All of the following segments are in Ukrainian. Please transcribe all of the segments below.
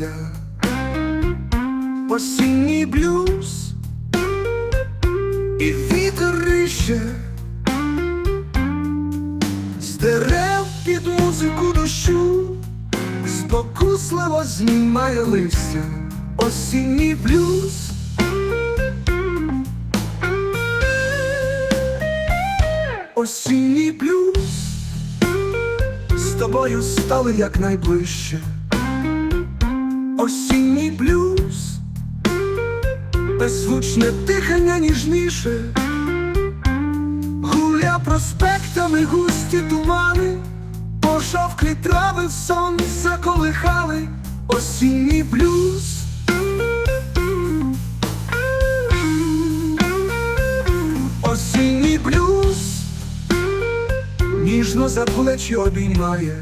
листя, осінній блюз. І вітер рище з дерев під музику дощу, спокусливо знімає листя, осінній блюз. Осінній блюз. З тобою стали якнайближче. Осінній блюз, беззвучне дихання ніжніше, гуля проспектами густі тумани, пожовклі трави в сон заколихали, осінній блюз. Осінній блюз. Ніжно за плечі обіймає.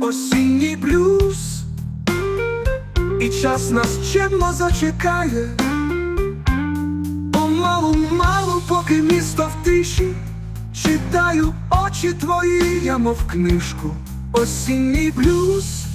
Осінній і час нас чемно зачекає. Помалу, мало, поки місто в тиші, читаю очі твої, я мов книжку, осінній блюз.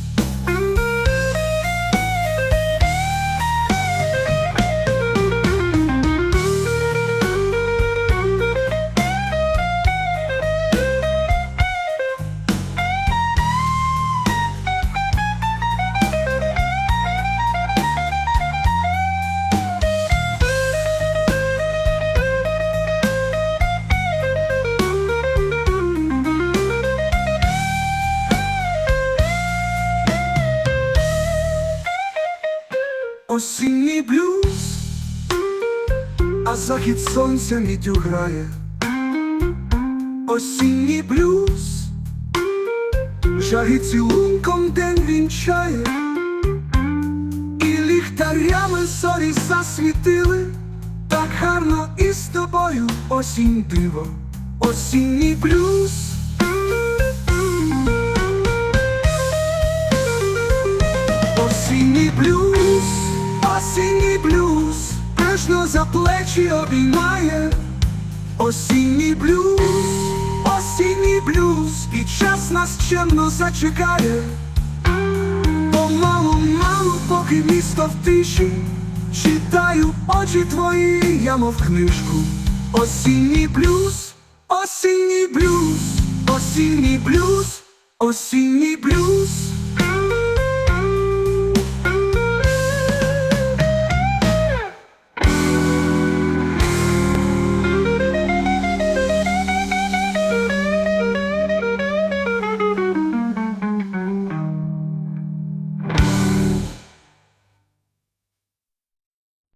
Осінній блюз, а захід сонця мідю грає. Осінній блюз, жаги цілунком день вінчає, і ліхтарями зорі засвітили, так гарно із тобою осінь диво, осінній блюз. Осінній блюз, осінній блюз, Пежно за плечі обіймає. Осінній блюз, осінній блюз, і час нас чемно зачекає. Помалу, мало, поки місто в тиші, читаю очі твої, я мов книжку. Осінній блюз, осінній блюз, осінній блюз, осінній блюз.